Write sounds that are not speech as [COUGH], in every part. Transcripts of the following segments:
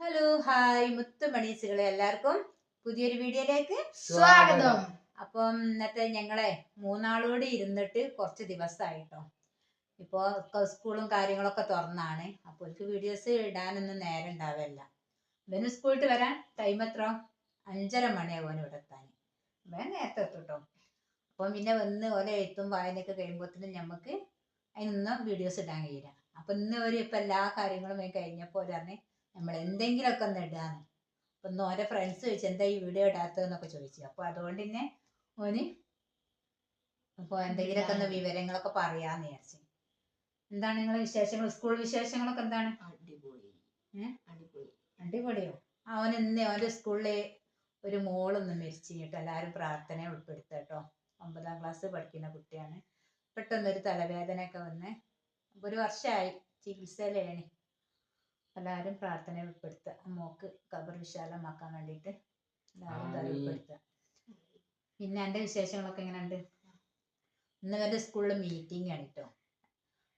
Hello hi മുത്തുമണീസുകളെ എല്ലാവർക്കും പുതിയൊരു വീഡിയോയിലേക്ക് സ്വാഗതം. അപ്പം ഇന്നത്തെ ഞങ്ങളെ മൂന്നാളോട് ഇരുന്നിട്ട് കുറച്ച് ദിവസമായിട്ടോ ഇപ്പോൾ സ്കൂളും കാര്യങ്ങളൊക്കെ തുറന്നാണ്. അപ്പോൾ എനിക്ക് വീഡിയോസ് ഇടാനൊന്നും നേരം ഉണ്ടാവില്ല. ഇവന് സ്കൂളിട്ട് വരാൻ ടൈം എത്ര? അഞ്ചര മണിയാകും ഇവിടെ എത്താൻ. വേഗം നേരത്തെ എത്തുട്ടോ. അപ്പം പിന്നെ വന്ന് ഓരോ എഴുത്തും വായനയൊക്കെ കഴിയുമ്പോഴത്തേനും നമുക്ക് അതിനൊന്നും വീഡിയോസ് ഇടാൻ കഴിയില്ല. അപ്പം ഇന്ന് ഒരു ഇപ്പം എല്ലാ കാര്യങ്ങളും കഴിഞ്ഞപ്പോൾ പറഞ്ഞ് നമ്മൾ എന്തെങ്കിലുമൊക്കെ ഒന്ന് ഇടാന്ന്. അപ്പം ഒന്ന് ഓരോ ഫ്രണ്ട്സ് ചോദിച്ചു എന്താ ഈ വീഡിയോ ഇടാത്തതെന്നൊക്കെ ചോദിച്ചു. അപ്പോൾ അതുകൊണ്ട് തന്നെ ഓന് അപ്പോൾ എന്തെങ്കിലുമൊക്കെ ഒന്ന് വിവരങ്ങളൊക്കെ പറയാന്ന് വിചാരിച്ചു. എന്താണ് നിങ്ങളെ വിശേഷങ്ങൾ? സ്കൂൾ വിശേഷങ്ങളൊക്കെ എന്താണ്? അടിപൊളി? അടിപൊളി. അടിപൊളിയോ? അവൻ ഇന്ന് അവന്റെ സ്കൂളിൽ ഒരു മോളൊന്ന് മരിച്ചു കേട്ടോ. എല്ലാവരും പ്രാർത്ഥന ഉൾപ്പെടുത്തുക കേട്ടോ ഒമ്പതാം ക്ലാസ് പഠിക്കുന്ന കുട്ടിയാണ്. പെട്ടെന്നൊരു തലവേദനയൊക്കെ വന്ന്. ഒരു വർഷമായി ചികിത്സയിലാണ്. എല്ലാവരും പ്രാർത്ഥന ഉൾപ്പെടുത്തുക. മോക്ക് കബർ വിശാലമാക്കാൻ വേണ്ടിയിട്ട് എല്ലാവരും ആമീൻ. ഉൾപ്പെടുത്തുക. പിന്നെ എന്റെ വിശേഷങ്ങളൊക്കെ എങ്ങനെയുണ്ട്? ഇന്ന് എന്റെ സ്കൂളിൽ മീറ്റിംഗ് ആണ് കേട്ടോ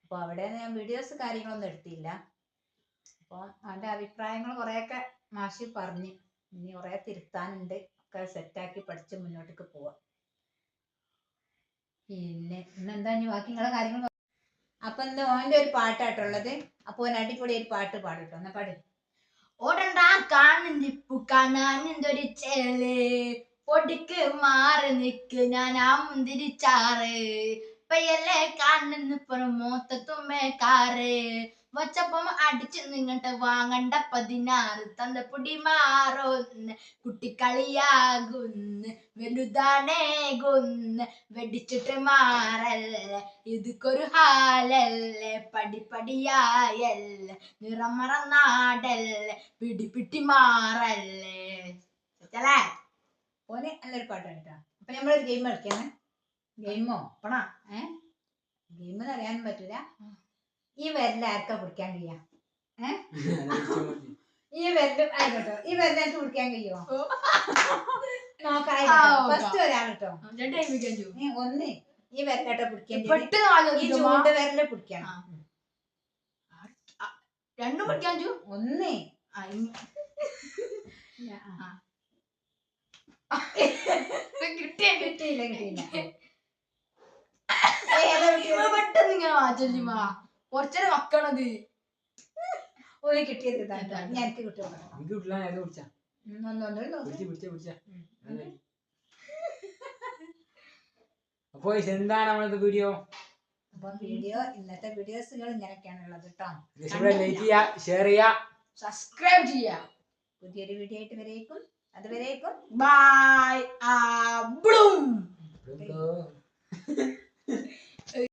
അപ്പോൾ അവിടെ ഞാൻ വീഡിയോസ് കാര്യങ്ങളൊന്നും എടുത്തില്ല. അപ്പോൾ അവന്റെ അഭിപ്രായങ്ങൾ കുറേയൊക്കെ മാഷി പറഞ്ഞ്. ഇനി കുറേ തിരുത്താനുണ്ട്. ഒക്കെ സെറ്റാക്കി പഠിച്ച് മുന്നോട്ടേക്ക് പോവാം. പിന്നെ ഇന്നെന്താ ഇനി ബാക്കി നിങ്ങളെ കാര്യങ്ങൾ അപ്പൊ എന്താ ഓന്റെ ഒരു പാട്ടാട്ടുള്ളത് അപ്പൊ ഓൻ അടിപൊളി ഒരു പാട്ട് പാടിട്ടോ. എന്നാ പാട്. ഓടണ്ട കാണുന്നിപ്പു കാണാൻ എന്തൊരു ചേൽ. പൊടിക്ക് മാറി നിക്ക് ഞാൻ ആ മുന്തിരിച്ചാറ് പയ്യല്ലേ കാണുന്നിപ്പുറം മോത്തത്തുമ്മേ കാറ്. വച്ചപ്പം അടിച്ച് നിങ്ങട്ട് വാങ്ങണ്ട പതിനാറ് തന്തപ്പൊടി പൊടി മാറൊന്ന് കുട്ടിക്കളിയാകുന്ന് വലുതാണേകുന്ന് വെടിച്ചിട്ട് മാറല്ലേ ഇതുക്കൊരു ഹാലല്ലേ പടിപ്പടിയായല്ലേ നിറം മറന്നാടല്ലേ പിടിപിട്ടി മാറല്ലേ. ചലേ ഓന് നല്ലൊരു പാട്ടാണ് കേട്ടോ. അപ്പൊ നമ്മളൊരു ഗെയിം കളിക്കാണ് ഗെയിമോ പണ ഏ? ഗെയിം അറിയാനും പറ്റൂല. ഈ വിരൽ ആർക്കാ പിടിക്കാൻ കഴിയാ? ഈ [LAUGHS] വിരൽ ആയിക്കോട്ടോ. ഈ വിരൽ എനിക്ക് പിടിക്കാൻ കഴിയുമോ നോക്കാം. ഫസ്റ്റ് രണ്ടേൽപ്പിക്കാൻ ഒന്ന്. ഈ വിരലാട്ടോ പിടിക്കാൻ ഈ ചൂണ്ട് വിരൽ പിടിക്കണം. രണ്ടും ഒന്ന്. കിട്ടിയ കിട്ടിയില്ല? കിട്ടിയില്ല? പെട്ടെന്ന് ഇങ്ങനെ വാച്ചല്ലിമാ കുറച്ചേരം മക്കണത് ഒരു കിട്ടിയത്. ഞാൻ. അപ്പൊ എന്താണ് നമ്മളത് വീഡിയോ അപ്പൊ വീഡിയോ ഇന്നത്തെ വീഡിയോസുകൾ ഇങ്ങനെയൊക്കെയാണ് ഉള്ളത് കേട്ടോ ലൈക്ക് ചെയ്യാ ഷെയർ ചെയ്യാ. സബ്സ്ക്രൈബ് ചെയ്യാ. പുതിയൊരു വീഡിയോ ആയിട്ട് വരേക്കും. അതുവരേക്കും. ബൈ ആ ബ്ലൂം